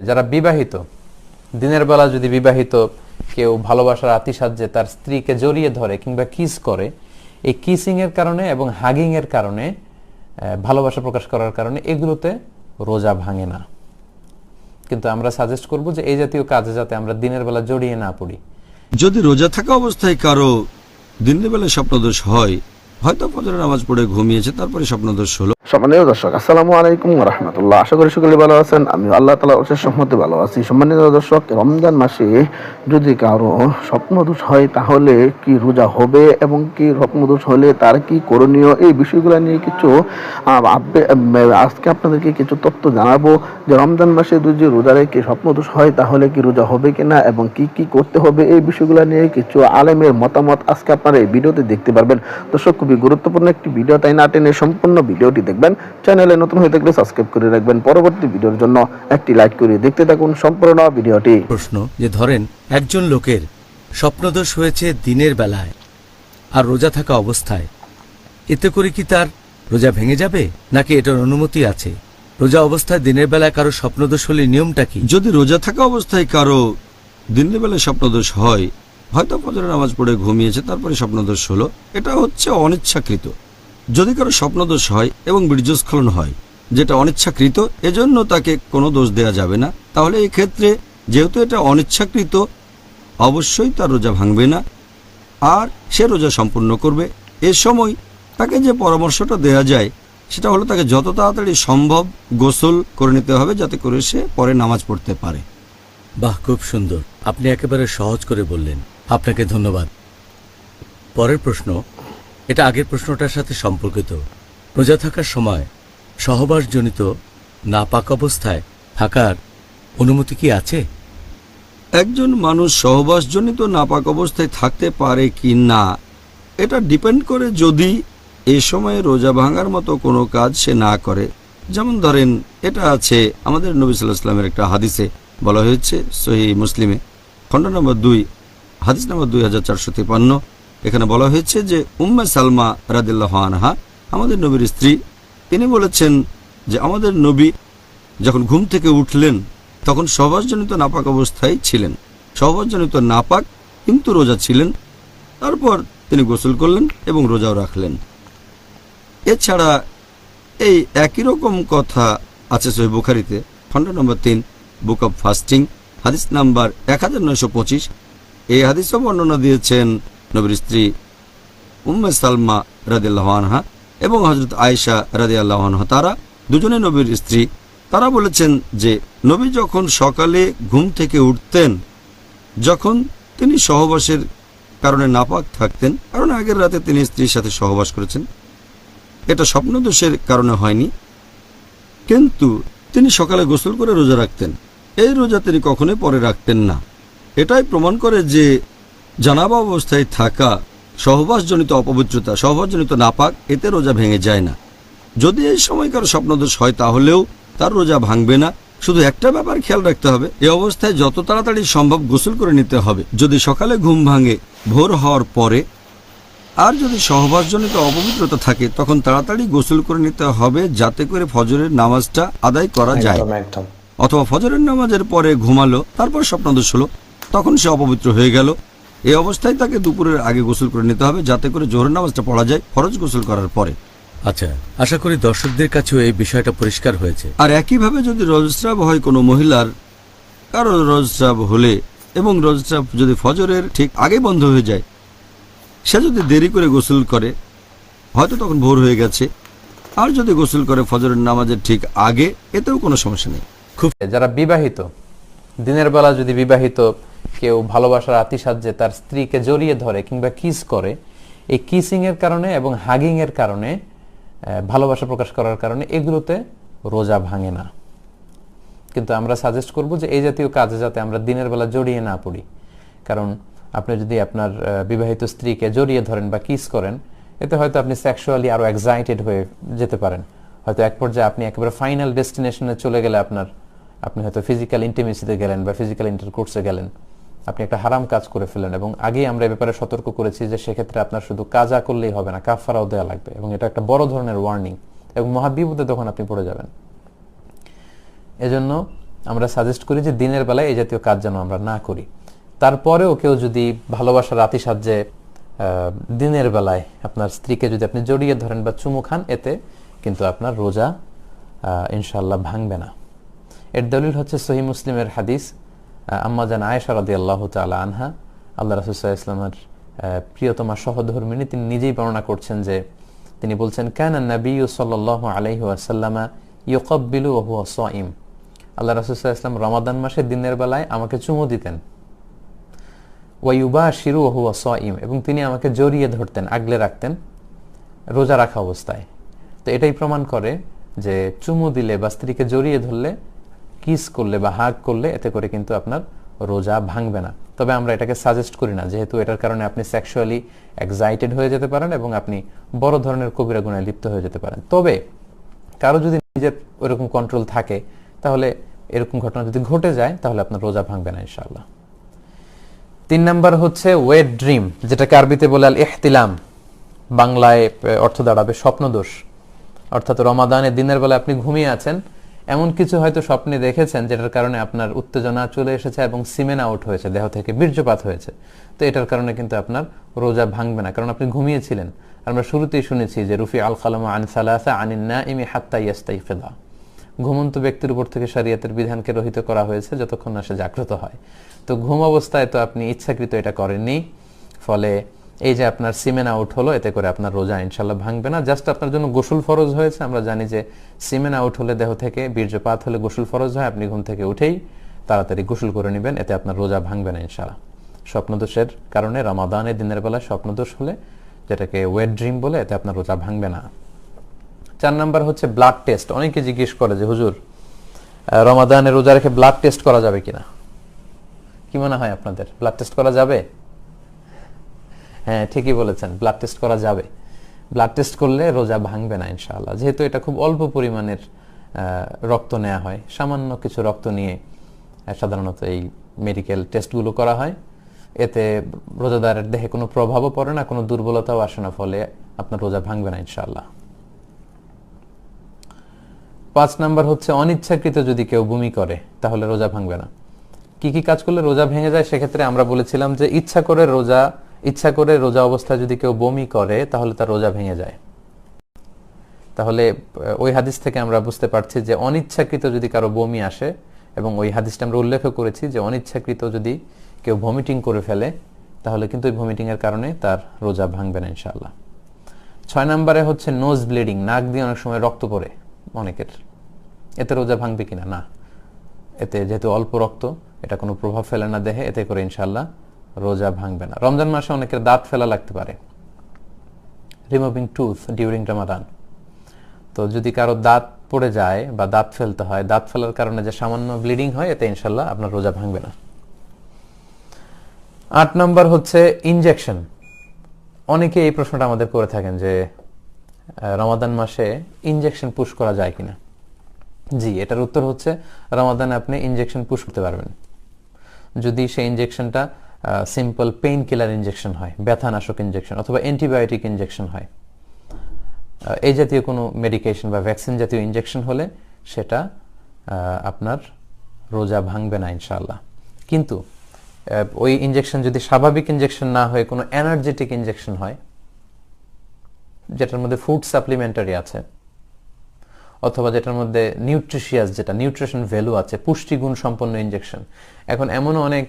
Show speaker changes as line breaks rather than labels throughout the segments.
যারা বিবাহিত, দিনের বেলা যদি বিবাহিত কেউ ভালোবাসার আতিসাহ্যে তার স্ত্রীকে জড়িয়ে ধরে কিংবা কিস করে, এই কিসিং এর কারণে এবং হাগিং এর কারণে ভালোবাসা প্রকাশ করার কারণে এগুলোতে রোজা ভাঙে না। কিন্তু আমরা সাজেস্ট করব যে এই জাতীয় কাজে যাতে আমরা দিনের বেলা জড়িয়ে না পড়ি।
যদি রোজা থাকা অবস্থায় কারও দিনের বেলায় স্বপ্নদোষ হয়, হয়তো ফজরের নামাজ পড়ে ঘুমিয়েছে, তারপরে স্বপ্নদোষ হলো।
সম্মানীয় দর্শক, আসসালামু আলাইকুম রহমতুল্লাহ। আশা করি সকলে ভালো আছেন আমি আল্লাহ তালা অশেষ সম্মতি ভালো আছি। সম্মানিত দর্শক, রমজান মাসে যদি কারও স্বপ্নদোষ হয়, তাহলে কি রোজা হবে এবং কি স্বপ্নদোষ হলে তার কি করণীয়? এই বিষয়গুলো নিয়ে কিছু আজকে আপনাদেরকে কিছু তথ্য জানাব যে রমজান মাসে যদি রোজা রেখে স্বপ্নদোষ হয়, তাহলে কি রোজা হবে কিনা এবং কি কি করতে হবে? এই বিষয়গুলো নিয়ে কিছু আলেমের মতামত আজকে আপনারা এই ভিডিওতে দেখতে পারবেন। দর্শক, খুবই গুরুত্বপূর্ণ একটি ভিডিও, তাই না টেনে সম্পূর্ণ ভিডিওটি দেখবেন। চ্যানেলে নতুন হয়ে থাকলে সাবস্ক্রাইব করে রাখবেন। পরবর্তী ভিডিওর জন্য একটি লাইক করে দেখতে থাকুন সম্পূর্ণ ভিডিওটি।
প্রশ্ন যে ধরেন একজন লোকের স্বপ্নদোষ হয়েছে দিনের বেলায় আর রোজা থাকা অবস্থায়। এতে করে কি তার রোজা ভেঙে যাবে নাকি এটার অনুমতি আছে? রোজা অবস্থায় দিনের বেলায় কারও স্বপ্নদোষ হলে নিয়মটা কি?
যদি রোজা থাকা অবস্থায় কারও দিনের বেলায় স্বপ্নদোষ হয় হয়তো ফজরের নামাজ পড়ে ঘুমিয়েছে তারপরে স্বপ্নদোষ হলো। এটা হচ্ছে অনিচ্ছাকৃত। যদি কারও স্বপ্নদোষ হয় এবং বীর্যস্খলন হয়, যেটা অনিচ্ছাকৃত, এজন্য তাকে কোনো দোষ দেয়া যাবে না। তাহলে এই ক্ষেত্রে যেহেতু এটা অনিচ্ছাকৃত, অবশ্যই তার রোজা ভাঙবে না, আর সে রোজা সম্পূর্ণ করবে। এ সময় তাকে যে পরামর্শটা দেয়া যায়, সেটা হলো তাকে যত তাড়াতাড়ি সম্ভব গোসল করে নিতে হবে, যাতে করে সে পরে নামাজ পড়তে পারে।
বাহ, খুব সুন্দর। আপনি একেবারে সহজ করে বললেন। আপনাকে ধন্যবাদ। পরের প্রশ্ন এটা আগের প্রশ্নটার সাথে সম্পর্কিত। রোজা থাকার সময় সহবাসজনিত নাপাক অবস্থায় থাকার অনুমতি কি আছে?
একজন মানুষ সহবাসজনিত নাপাক অবস্থায় থাকতে পারে কি না, এটা ডিপেন্ড করে যদি এ সময়ে রোজা ভাঙার মতো কোনো কাজ সে না করে। যেমন ধরেন, এটা আছে আমাদের নবী সাল্লাহ সাল্লামের একটা হাদিসে বলা হয়েছে সহি মুসলিমে, খণ্ড নম্বর দুই, হাদিস নম্বর দুই হাজার চারশো তিপান্ন এখানে বলা হয়েছে যে উম্মে সালমা রাদিল্লাহ আনহা, আমাদের নবীর স্ত্রী, তিনি বলেছেন যে আমাদের নবী যখন ঘুম থেকে উঠলেন, তখন সহবাসজনিত নাপাক অবস্থায় ছিলেন। সহবাসজনিত নাপাক কিন্তু রোজা ছিলেন। তারপর তিনি গোসল করলেন এবং রোজাও রাখলেন। এছাড়া এই একই রকম কথা আছে সহি বুখারিতে খণ্ড নম্বর তিন, বুক অব ফাস্টিং, হাদিস নাম্বার এক হাজার নয়শো পঁচিশ। এই হাদিসও বর্ণনা দিয়েছেন নবীর স্ত্রী উম্মে সালমা রাদিয়াল্লাহু আনহা এবং হজরত আয়েশা রাদিয়াল্লাহু আনহা, তারা দুজনে নবীর স্ত্রী। তারা বলেছেন যে, নবী যখন সকালে ঘুম থেকে উঠতেন, যখন তিনি সহবাসের কারণে নাপাক থাকতেন, কারণ আগের রাতে তিনি স্ত্রীর সাথে সহবাস করেছেন, এটা স্বপ্নদোষের কারণে হয়নি, কিন্তু তিনি সকালে গোসল করে রোজা রাখতেন। এই রোজা তিনি কখনোই পরে রাখতেন না। এটাই প্রমাণ করে যে জানাবা অবস্থায় থাকা সহবাসজনিত অপবিত্রতা সহবাসজনিত নাপাক এতে রোজা ভেঙে যায় না। যদি এই সময়কার স্বপ্নদোষ হয় তাহলেও তার রোজা ভাঙবে না। শুধু একটা ব্যাপার খেয়াল রাখতে হবে এই অবস্থায় যত তাড়াতাড়ি সম্ভব গোসল করে নিতে হবে। যদি সকালে ঘুম ভাঙে ভোর হওয়ার পরে আর যদি সহবাসজনিত অপবিত্রতা থাকে তখন তাড়াতাড়ি গোসল করে নিতে হবে যাতে করে ফজরের নামাজটা আদায় করা যায়। অথবা ফজরের নামাজের পরে ঘুমালো তারপর স্বপ্নদোষ হলো তখন সে অপবিত্র হয়ে গেল। এই অবস্থায় তাকে দুপুরের আগে গোসল করে নিতে হবে যাতে করে জোহরের নামাজটা পড়া যায় ফরজ গোসল করার পরে।
আচ্ছা আশা করি দর্শকদের কাছেও এই বিষয়টা পরিষ্কার হয়েছে।
আর একইভাবে যদি রজস্রাব হয় কোনো মহিলার কারও রজস্রাব হলে এবং রজস্রাব যদি ফজরের ঠিক আগে বন্ধ হয়ে যায় সে যদি দেরি করে গোসল করে হয়তো তখন ভোর হয়ে গেছে। আর যদি গোসল করে ফজরের নামাজের ঠিক আগে এতেও কোনো সমস্যা নেই।
খুব যারা বিবাহিত দিনের বেলা যদি বিবাহিত কেউ ভালোবাসার আতিসাহ্যে তার স্ত্রীকে জড়িয়ে ধরে কিংবা কিস করে, এই কিসিং এর কারণে এবং হাগিং এর কারণে ভালোবাসা প্রকাশ করার কারণে এগুলোতে রোজা ভাঙে না। কিন্তু আমরা সাজেস্ট করব যে এই জাতীয় কাজে যাতে আমরা দিনের বেলা জড়িয়ে না পড়ি। কারণ আপনি যদি আপনার বিবাহিত স্ত্রীকে জড়িয়ে ধরেন বা কিস করেন, এতে হয়তো আপনি সেক্সুয়ালি আরও এক্সাইটেড হয়ে যেতে পারেন। হয়তো এক পর্যায়ে আপনি একেবারে ফাইনাল ডেস্টিনেশনে চলে গেলে আপনার, আপনি হয়তো ফিজিক্যাল ইন্টিমেসিতে গেলেন বা ফিজিক্যাল ইন্টারকোর্সে গেলেন। আপনি একটা হারাম কাজ করে ফেলেন এবং আগেই আমরা ব্যাপারে সতর্ক করেছি যে সেক্ষেত্রে আপনার শুধু কাজা করলেই হবে না কাফারাও দেওয়া লাগবে এবং এটা একটা বড় ধরনের ওয়ার্নিং এবং মহাবিপদে তখন আপনি পড়ে যাবেন। এজন্য আমরা সাজেস্ট করি যে দিনের বেলায় এই জাতীয় কাজ যেন আমরা না করি। তারপরেও কেউ যদি ভালোবাসার রাতি সাহায্যে দিনের বেলায় আপনার স্ত্রীকে যদি আপনি জড়িয়ে ধরেন বা চুমু খান এতে কিন্তু আপনার রোজা আহ, ইনশাআল্লাহ ভাঙবে না। এর দলিল হচ্ছে সহি মুসলিমের হাদিস আম্মা জান আয়েশা রাদি আল্লাহ তালা আনহা আল্লাহ রাসুসাহ ইসলামের প্রিয়তমা সহধর্মিনী, তিনি নিজেই বর্ণনা করছেন যে তিনি বলছেন, কেন নবী সাল্লাহ আলাইহি ওয়াসাল্লামা ইয়কব্বিলু ওহু সাইম আল্লাহ রাসুসাহ ইসলাম রমাদান মাসে দিনের বেলায় আমাকে চুমু দিতেন। ওয়াইবা শিরু ওহু সাইম এবং তিনি আমাকে জড়িয়ে ধরতেন, আগলে রাখতেন, রোজা রাখা অবস্থায়। তো এটাই প্রমাণ করে যে চুমু দিলে বা স্ত্রীকে জড়িয়ে ধরলে কিস করলে বা হাগ করলে এতে করে কিন্তু আপনার রোজা ভাঙবে না। তবে আমরা এটাকে সাজেস্ট করি না, যেহেতু এটার কারণে আপনি সেক্সুয়ালি এক্সাইটেড হয়ে যেতে পারেন এবং আপনি বড় ধরনের কবিরা গুণায় লিপ্ত হয়ে যেতে পারেন। তবে কারও যদি নিজের ওইরকম কন্ট্রোল থাকে, তাহলে এরকম ঘটনা যদি ঘটে যায়, তাহলে আপনার রোজা ভাঙবে না ইনশাআল্লাহ। তিন নাম্বার হচ্ছে ওয়েট ড্রিম যেটাকে আরবিতে বলে আল ইহতিলাম বাংলায় অর্থ দাঁড়াবে স্বপ্নদোষ। অর্থাৎ রমাদানের দিনের বেলা আপনি ঘুমিয়ে আছেন এমন কিছু হয়তো স্বপ্নে দেখেছেন যেটার কারণে আপনার উত্তেজনা চলে এসেছে এবং সিমেন আউট হয়েছে, দেহ থেকে বীর্যপাত হয়েছে। তো এটার কারণে কিন্তু আপনার রোজা ভাঙবে না, কারণ আপনি ঘুমিয়েছিলেন। আমরা শুরুতেই শুনেছি যে, রুফি আল কালাম আন সালাসা আনিন না ইমি হাত্তা ইয়াস্তাই ফেলা ঘুমন্ত ব্যক্তির উপর থেকে শরীয়তের বিধানকে রহিত করা হয়েছে যতক্ষণ না সে জাগ্রত হয়। তো ঘুম অবস্থায় তো আপনি ইচ্ছাকৃত এটা করেননি, ফলে এই যে আপনার সিমেন আউট হলো, এতে করে আপনার রোজা ইনশাল্লাহ ভাঙবে না। জাস্ট আপনার জন্য গোসল ফরজ হয়েছে, আমরা জানি যে সিমেন আউট হলে দেহ থেকে বীর্যপাত হলে গোসল ফরজ হয়, আপনি ঘুম থেকে উঠেই তাড়াতাড়ি গোসল করে নেবেন, এতে আপনার রোজা ভাঙবে না ইনশাল্লাহ স্বপ্নদোষের কারণে রমাদানের দিনের বেলা স্বপ্নদোষ হলে, যেটাকে ওয়েট ড্রিম বলে, এতে আপনার রোজা ভাঙবে না। চার নাম্বার হচ্ছে ব্লাড টেস্ট অনেকে জিজ্ঞেস করে যে, হুজুর রমাদানে রোজা রেখে ব্লাড টেস্ট করা যাবে কিনা? কি মনে হয় আপনাদের? ব্লাড টেস্ট করা যাবে? হ্যাঁ ঠিকই বলেছেন ব্লাড টেস্ট করা যাবে। ব্লাড টেস্ট করলে রোজা ভাঙবে না ইনশাআল্লাহ। যেহেতু এটা খুব অল্প পরিমাণের রক্ত নেওয়া হয়, সামান্য কিছু রক্ত নিয়ে সাধারণত এই মেডিকেল টেস্টগুলো করা হয়। এতে রোজাদারের দেহে কোনো প্রভাবও পড়ে না, কোনো দুর্বলতাও আসে না, ফলে আপনার রোজা ভাঙবে না ইনশাআল্লাহ। পাঁচ নাম্বার হচ্ছে, অনিচ্ছাকৃত যদি কেউ বমি করে, তাহলে রোজা ভাঙবে না। কি কি কাজ করলে রোজা ভেঙে যায়? সেক্ষেত্রে আমরা বলেছিলাম যে ইচ্ছা করে রোজা ইচ্ছা করে রোজা অবস্থায় যদি কেউ বমি করে, তাহলে তার রোজা ভেঙে যায়। তাহলে ওই হাদিস থেকে আমরা বুঝতে পারছি যে অনিচ্ছাকৃত যদি কারও বমি আসে, এবং ওই হাদিসটা আমরা উল্লেখ করেছি যে অনিচ্ছাকৃত যদি কেউ ভমিটিং করে ফেলে, তাহলে কিন্তু ওই ভমিটিং এর কারণে তার রোজা ভাঙবে না ইনশাআল্লাহ। ছয় নম্বরে হচ্ছে নোজ ব্লিডিং নাক দিয়ে অনেক সময় রক্ত পড়ে অনেকের। এতে রোজা ভাঙবে কিনা? না। এতে যেহেতু অল্প রক্ত, এটা কোনো প্রভাব ফেলে না দেহে, এতে করে ইনশাল্লাহ রোজা ভাঙবে না। রমজান মাসে অনেকের দাঁত ফেলা লাগতে পারে। রিমুভিং টুথ ডিউরিং রামাদান তো যদি কারও দাঁত পড়ে যায় বা দাঁত ফেলতে হয়, দাঁত ফেলার কারণে যে সামান্য ব্লিডিং হয়, এতে ইনশাল্লাহ আপনার রোজা ভাঙবে না। আট নম্বর হচ্ছে ইনজেকশন অনেকে এই প্রশ্নটা আমাদের করে থাকেন যে রমাদান মাসে ইনজেকশন পুশ করা যায় কিনা? জি, এটার উত্তর হচ্ছে, রমাদানে আপনি ইনজেকশন পুশ করতে পারবেন। যদি সেই ইনজেকশনটা সিম্পল পেইন কিলার ইনজেকশন হয়, ব্যথানাশক ইনজেকশন অথবা অ্যান্টিবায়োটিক ইনজেকশন হয়। এই জাতীয় কোনো মেডিকেশন বা ভ্যাকসিন জাতীয় ইনজেকশন হলে সেটা আপনার রোজা ভাঙবে না ইনশাআল্লাহ। কিন্তু ওই ইনজেকশন যদি স্বাভাবিক ইনজেকশন না হয়ে কোনো এনার্জেটিক ইনজেকশন হয়, যেটার মধ্যে ফুড সাপ্লিমেন্টারি আছে, অথবা যেটার মধ্যে নিউট্রিশিয়াস যেটা নিউট্রিশন ভ্যালু আছে পুষ্টিগুণ সম্পন্ন ইনজেকশন এখন এমনও অনেক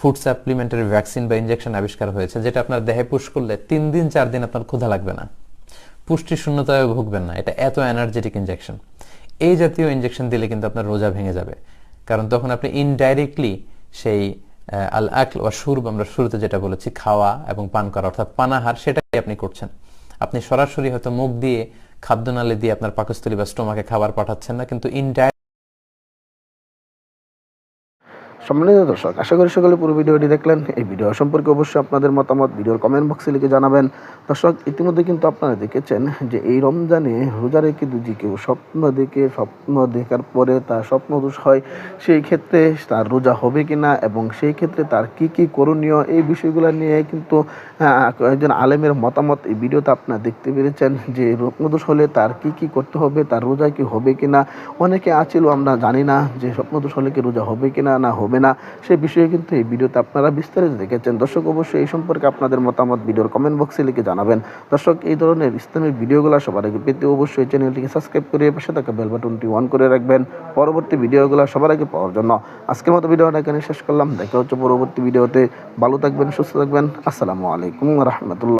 ফুড সাপ্লিমেন্টারি ভ্যাকসিন বা ইনজেকশন আবিষ্কার হয়েছে, যেটা আপনার দেহে পুশ করলে তিন দিন, চার দিন আপনার ক্ষুধা লাগবে না। পুষ্টি শূন্যতায় ভুগবেন না, এটা এত এনার্জেটিক ইনজেকশন এই জাতীয় ইনজেকশন দিলে কিন্তু আপনার রোজা ভেঙে যাবে। কারণ তখন আপনি ইনডাইরেক্টলি সেই আল আকল বা সুর, আমরা শুরুতে যেটা বলেছি, খাওয়া এবং পান করা, অর্থাৎ পানাহার, সেটাই আপনি করছেন। আপনি সরাসরি হয়তো মুখ দিয়ে, খাদ্যনালী দিয়ে আপনার পাকস্থলী বা স্টোমাকে খাবার পাঠাচ্ছেন না, কিন্তু ইনডাইরেক্ট
সম্মানিত দর্শক, আশা করি সকলে পুরো ভিডিওটি দেখলেন। এই ভিডিও সম্পর্কে অবশ্যই আপনাদের মতামত ভিডিওর কমেন্ট বক্সে লিখে জানাবেন। দর্শক, ইতিমধ্যে কিন্তু আপনারা দেখেছেন যে এই রমজানে রোজা রেখে যদি কেউ স্বপ্ন দেখে, স্বপ্ন দেখার পরে তার স্বপ্ন দোষ হয়, সেই ক্ষেত্রে তার রোজা হবে কি না এবং সেই ক্ষেত্রে তার কি কি করণীয়, এই বিষয়গুলো নিয়ে কিন্তু একজন আলেমের মতামত এই ভিডিওতে আপনারা দেখতে পেরেছেন যে স্বপ্নদোষ হলে তার কি কি করতে হবে, তার রোজা কি হবে কিনা। অনেকে আছিল আমরা জানি না যে স্বপ্নদোষ হলে কি রোজা হবে কি না হবে না। সেই বিষয়ে কিন্তু এই ভিডিওতে আপনারা বিস্তারিত দেখেছেন। দর্শক, অবশ্যই এই সম্পর্কে আপনাদের মতামত ভিডিওর কমেন্ট বক্সে লিখে জানাবেন। দর্শক, এই ধরনের ইসলামিক ভিডিওগুলো সবার আগে পেতে অবশ্যই চ্যানেলটিকে সাবস্ক্রাইব করে পাশে থাকা বেল বাটনটি অন করে রাখবেন পরবর্তী ভিডিওগুলো সবার আগে পাওয়ার জন্য। আজকের মতো ভিডিওটা এখানে শেষ করলাম। দেখা হচ্ছে পরবর্তী ভিডিওতে ভালো থাকবেন, সুস্থ থাকবেন। আসসালামু আলাইকুম রহমতুল্লাহ।